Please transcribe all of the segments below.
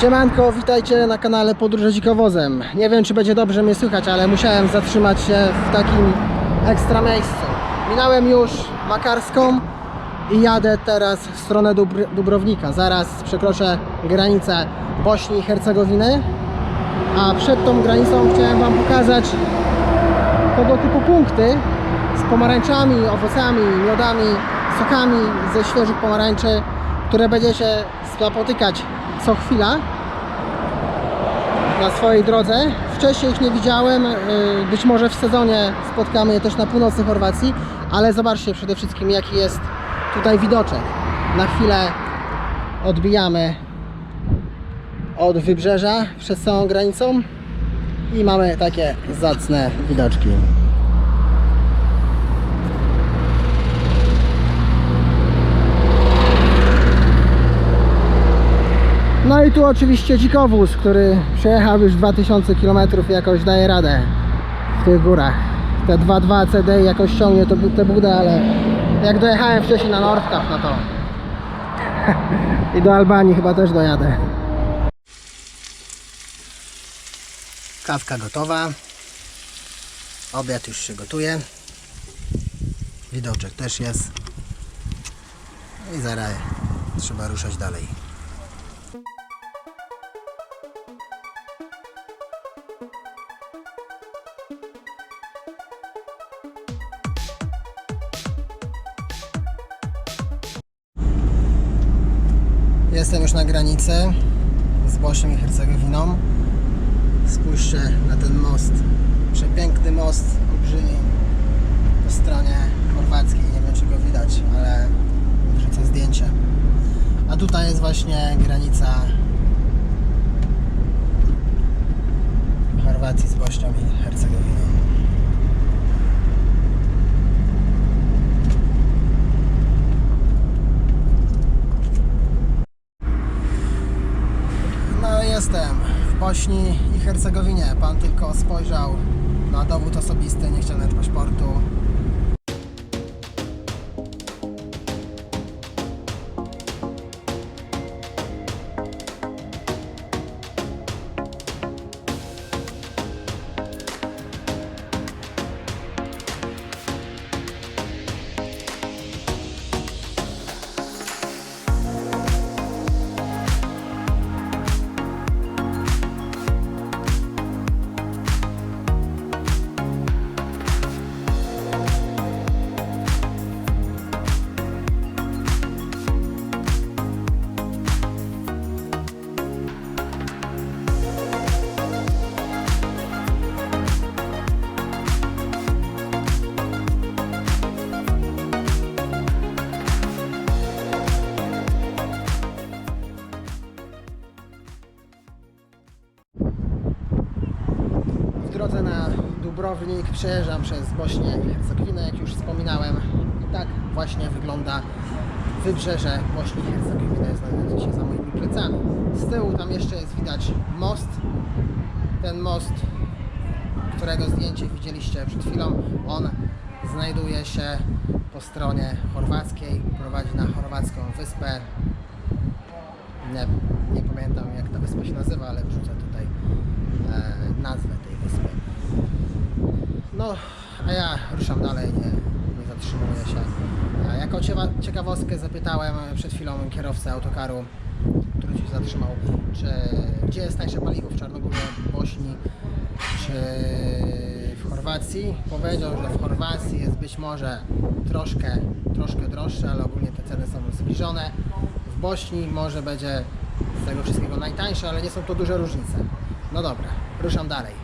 Siemanko, witajcie na kanale Podróże Dzikowozem. Nie wiem, czy będzie dobrze mnie słychać, ale musiałem zatrzymać się w takim ekstra miejscu. Minąłem już Makarską i jadę teraz w stronę Dubr Dubrownika. Zaraz przekroczę granicę Bośni i Hercegowiny. A przed tą granicą chciałem Wam pokazać tego typu punkty z pomarańczami, owocami, miodami, sokami ze świeżych pomarańczy, które będziecie napotykać co chwila na swojej drodze. Wcześniej ich nie widziałem, yy, być może w sezonie spotkamy je też na północy Chorwacji, ale zobaczcie przede wszystkim jaki jest tutaj widoczek. Na chwilę odbijamy od wybrzeża przez całą granicą i mamy takie zacne widoczki. No i tu oczywiście dzikowóz, który przejechał już 2000 km jakoś daje radę w tych górach. Te 2.2 CD jakoś ciągnie to, te budę, ale jak dojechałem wcześniej na Nordkap, no to i do Albanii chyba też dojadę. Kawka gotowa. Obiad już się gotuje. Widoczek też jest. I zaraz trzeba ruszać dalej. Jestem już na granicy z Bośnią i Hercegowiną. Spójrzcie na ten most. Przepiękny most, olbrzymi po stronie chorwackiej. Nie wiem czy go widać, ale wrzucę zdjęcie. A tutaj jest właśnie granica Chorwacji z Bośnią i Hercegowiną. No jestem w Bośni i Hercegowinie. Pan tylko spojrzał na dowód osobisty, nie chciał nawet paszportu. Przejeżdżam przez Bośnię i Hercegowinę, jak już wspominałem. I tak właśnie wygląda wybrzeże Bośni i Hercegowiny, znajdujące się za moimi plecami. Z tyłu tam jeszcze jest widać most. Ten most, którego zdjęcie widzieliście przed chwilą, on znajduje się po stronie chorwackiej, prowadzi na chorwacką wyspę. Nie, nie pamiętam jak ta wyspa się nazywa, ale wrzucę tutaj e, nazwę. No, a ja ruszam dalej, nie, nie zatrzymuję się. E, Jako ciekawostkę zapytałem przed chwilą kierowcę autokaru, który się zatrzymał, czy gdzie jest tańsze paliwo w Czarnogórze, Bośni, czy w Chorwacji. Powiedział, że w Chorwacji jest być może troszkę, troszkę droższe, ale ogólnie te ceny są zbliżone. W Bośni może będzie z tego wszystkiego najtańsze, ale nie są to duże różnice. No dobra, ruszam dalej.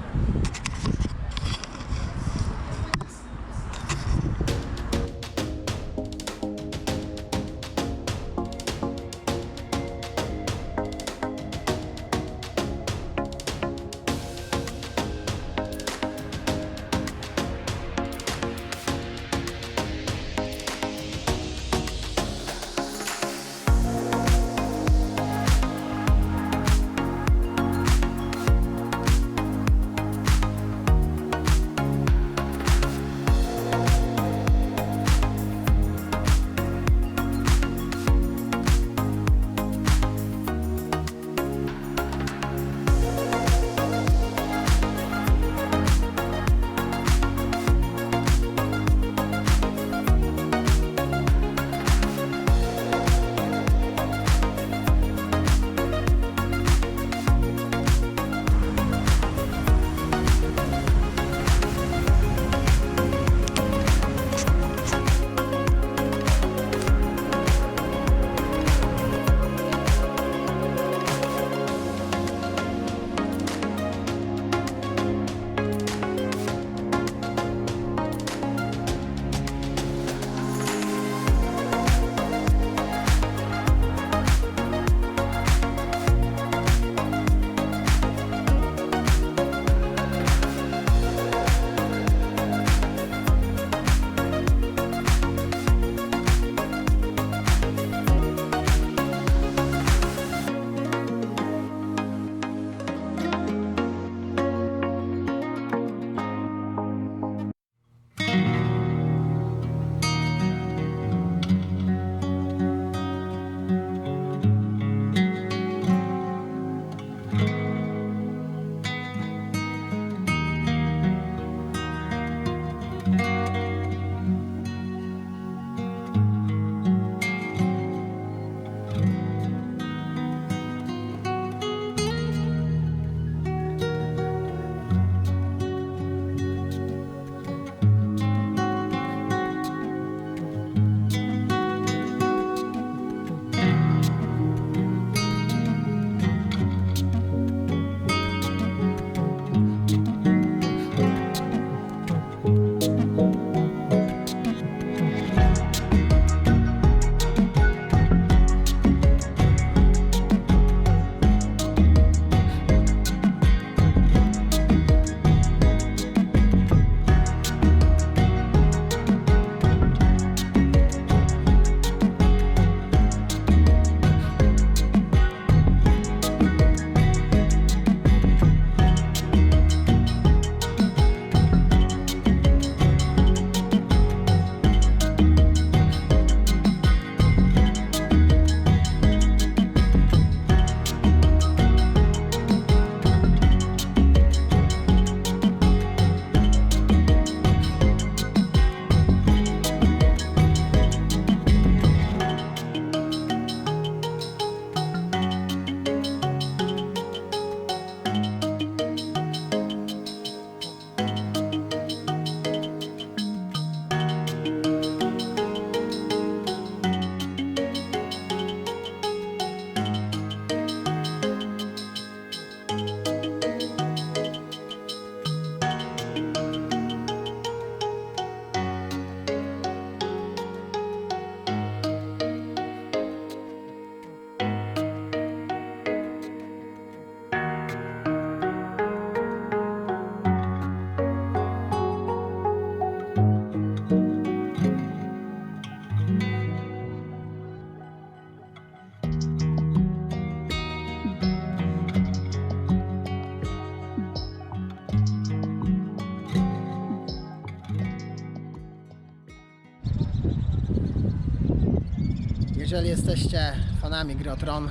Jeżeli jesteście fanami gry o Tron,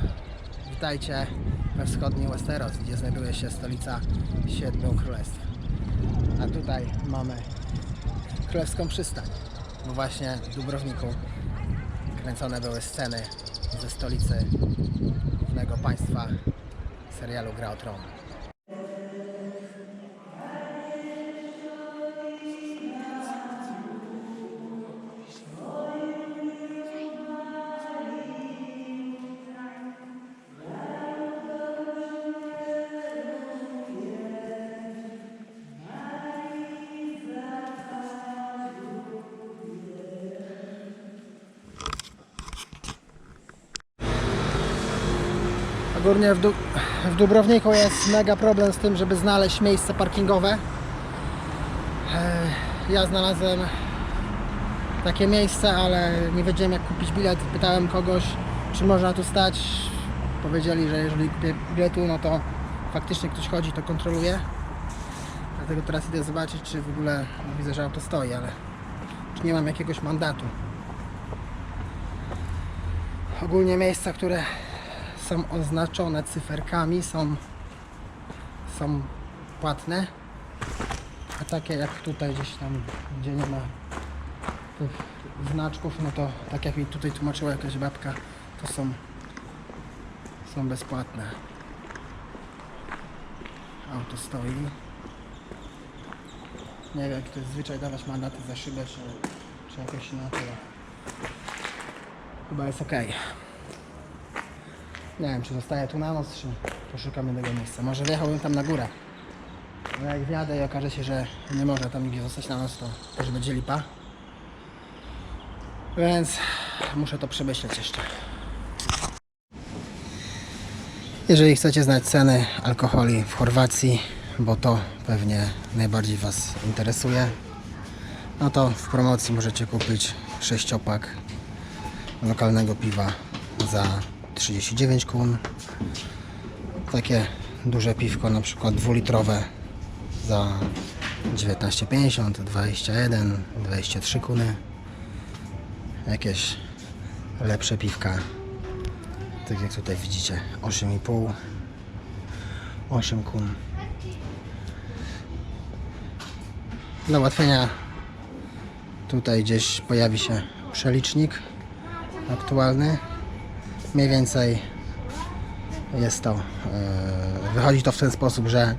witajcie we wschodniej Westeros, gdzie znajduje się stolica Siedmiu Królestw. A tutaj mamy królewską przystań, bo właśnie w Dubrowniku kręcone były sceny ze stolicy głównego państwa serialu Gra o Tron. Ogólnie w, du- w Dubrowniku jest mega problem z tym, żeby znaleźć miejsce parkingowe. E, Ja znalazłem takie miejsce, ale nie wiedziałem jak kupić bilet. Pytałem kogoś, czy można tu stać. Powiedzieli, że jeżeli kupię biletu, no to faktycznie ktoś chodzi, to kontroluje. Dlatego teraz idę zobaczyć, czy w ogóle no widzę, że auto stoi, ale czy nie mam jakiegoś mandatu. Ogólnie miejsca, które są oznaczone cyferkami, są, są płatne. A takie jak tutaj gdzieś tam, gdzie nie ma tych znaczków, no to tak jak mi tutaj tłumaczyła jakaś babka, to są, są bezpłatne. Auto stoi. Nie wiem, jak to jest zwyczaj dawać mandaty za szybę, czy, czy jakoś inaczej. Chyba jest ok. Nie wiem, czy zostaję tu na noc, czy poszukam innego miejsca. Może wjechałbym tam na górę. Ale jak wjadę i okaże się, że nie można tam nigdzie zostać na noc, to też będzie lipa. Więc muszę to przemyśleć jeszcze. Jeżeli chcecie znać ceny alkoholi w Chorwacji, bo to pewnie najbardziej Was interesuje, no to w promocji możecie kupić sześciopak lokalnego piwa za 39 kun. Takie duże piwko, na przykład dwulitrowe za 19,50, 21, 23 kuny. Jakieś lepsze piwka, tak jak tutaj widzicie, 8,5, 8 kun. Dla ułatwienia tutaj gdzieś pojawi się przelicznik aktualny. Mniej więcej jest to, e, wychodzi to w ten sposób, że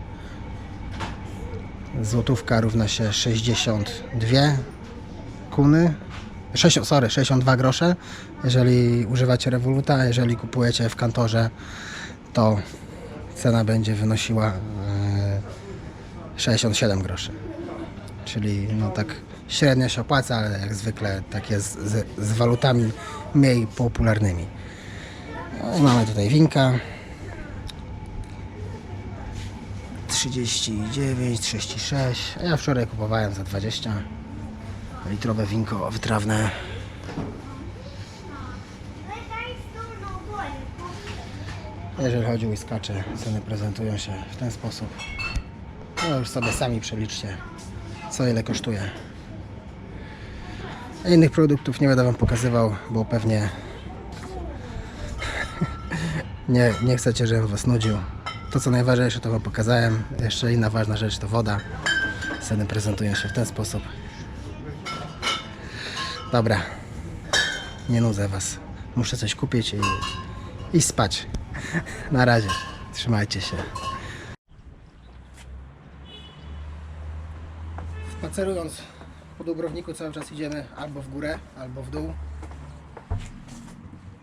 złotówka równa się 62 kuny, 6, sorry, 62 grosze, jeżeli używacie rewoluta, jeżeli kupujecie w kantorze, to cena będzie wynosiła e, 67 groszy. Czyli no tak średnio się opłaca, ale jak zwykle tak jest z, z walutami mniej popularnymi. No i mamy tutaj winka. 39, 36. A ja wczoraj kupowałem za 20 litrowe winko wytrawne. Jeżeli chodzi o whiskacze, ceny prezentują się w ten sposób. No już sobie sami przeliczcie, co ile kosztuje. Innych produktów nie będę Wam pokazywał, bo pewnie nie, nie chcecie, żebym Was nudził. To co najważniejsze to Wam pokazałem. Jeszcze inna ważna rzecz to woda. Ceny prezentują się w ten sposób. Dobra, nie nudzę Was. Muszę coś kupić i, i spać. Na razie. Trzymajcie się. Spacerując po Dubrowniku cały czas idziemy albo w górę, albo w dół.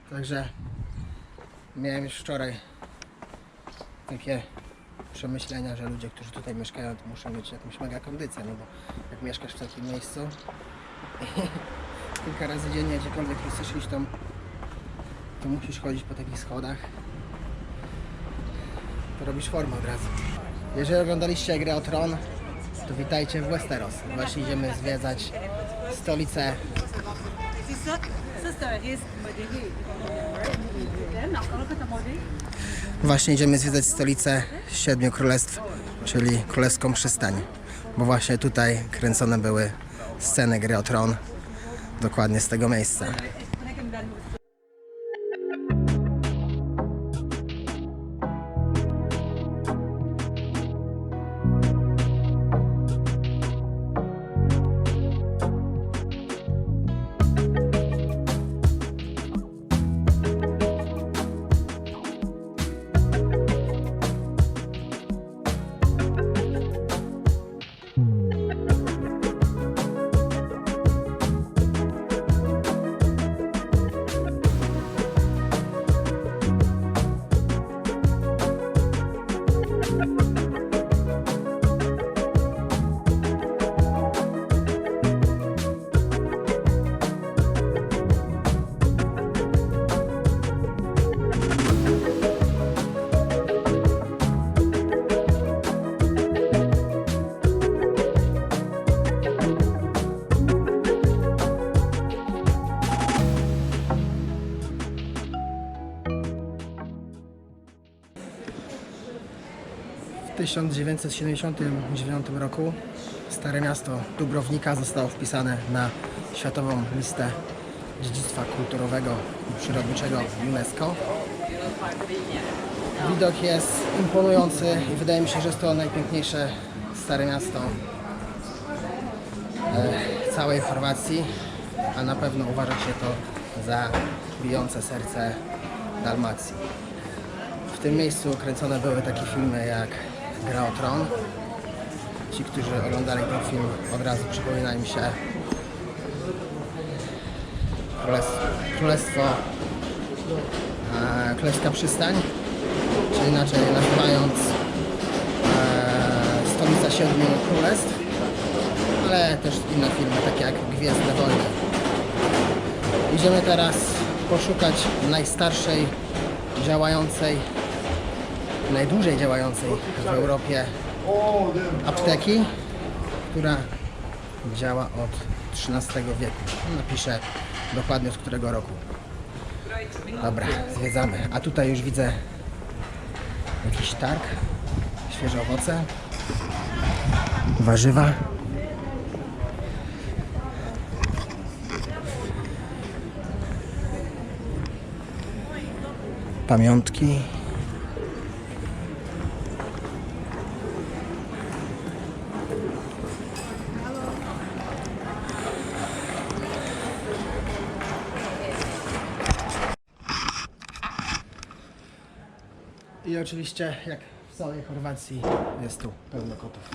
Także miałem już wczoraj takie przemyślenia, że ludzie, którzy tutaj mieszkają, to muszą mieć jakąś mega kondycję, no bo jak mieszkasz w takim miejscu kilka razy dziennie, gdziekolwiek chcesz iść, to, musisz chodzić po takich schodach. To robisz formę od razu. Jeżeli oglądaliście grę o Tron, to witajcie w Westeros. Właśnie idziemy zwiedzać stolicę Właśnie idziemy zwiedzać stolicę Siedmiu Królestw, czyli Królewską Przystań. Bo właśnie tutaj kręcone były sceny gry o Tron. Dokładnie z tego miejsca. 1979 roku Stare Miasto Dubrownika zostało wpisane na Światową Listę Dziedzictwa Kulturowego i Przyrodniczego UNESCO. Widok jest imponujący i wydaje mi się, że jest to najpiękniejsze Stare Miasto e, całej Chorwacji, a na pewno uważa się to za bijące serce Dalmacji. W tym miejscu kręcone były takie filmy jak Gra o Tron. Ci, którzy oglądali ten film, od razu przypomina im się Królestwo, Królestwo e, Królewska Przystań, czy inaczej nazywając e, Stolica Siedmiu Królestw, ale też inne filmy, takie jak Gwiezdne Wojny. Idziemy teraz poszukać najstarszej działającej, najdłużej działającej w Europie apteki, która działa od XIII wieku. Napiszę dokładnie od którego roku. Dobra, zwiedzamy. A tutaj już widzę jakiś targ, świeże owoce, warzywa. Pamiątki. Oczywiście, jak w całej Chorwacji, jest tu pełno kotów.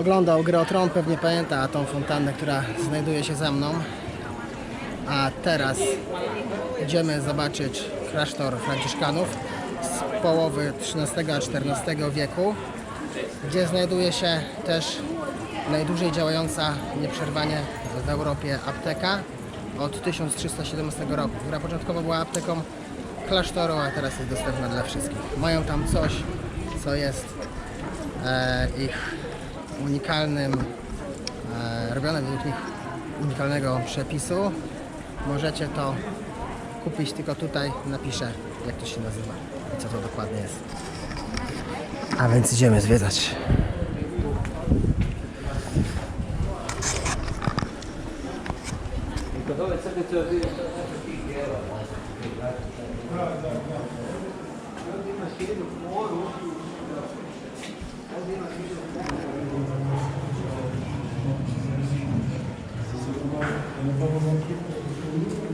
Oglądał grę o Tron pewnie pamięta tą fontannę, która znajduje się za mną. A teraz idziemy zobaczyć klasztor franciszkanów z połowy XIII a XIV wieku, gdzie znajduje się też najdłużej działająca nieprzerwanie w Europie apteka od 1317 roku, która początkowo była apteką klasztoru, a teraz jest dostępna dla wszystkich. Mają tam coś, co jest e, ich unikalnym, e, robione według nich unikalnego przepisu. Możecie to kupić tylko tutaj, napiszę jak to się nazywa i co to dokładnie jest. A więc idziemy zwiedzać. Thank you.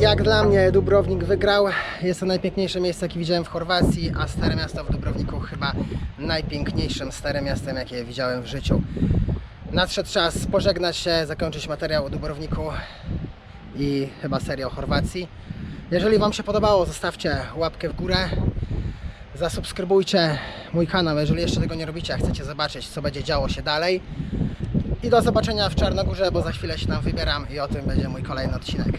Jak dla mnie Dubrownik wygrał. Jest to najpiękniejsze miejsce, jakie widziałem w Chorwacji, a Stare Miasto w Dubrowniku chyba najpiękniejszym Starym Miastem, jakie widziałem w życiu. Nadszedł czas pożegnać się, zakończyć materiał o Dubrowniku i chyba serię o Chorwacji. Jeżeli Wam się podobało, zostawcie łapkę w górę. Zasubskrybujcie mój kanał, jeżeli jeszcze tego nie robicie, a chcecie zobaczyć, co będzie działo się dalej. I do zobaczenia w Czarnogórze, bo za chwilę się tam wybieram i o tym będzie mój kolejny odcinek.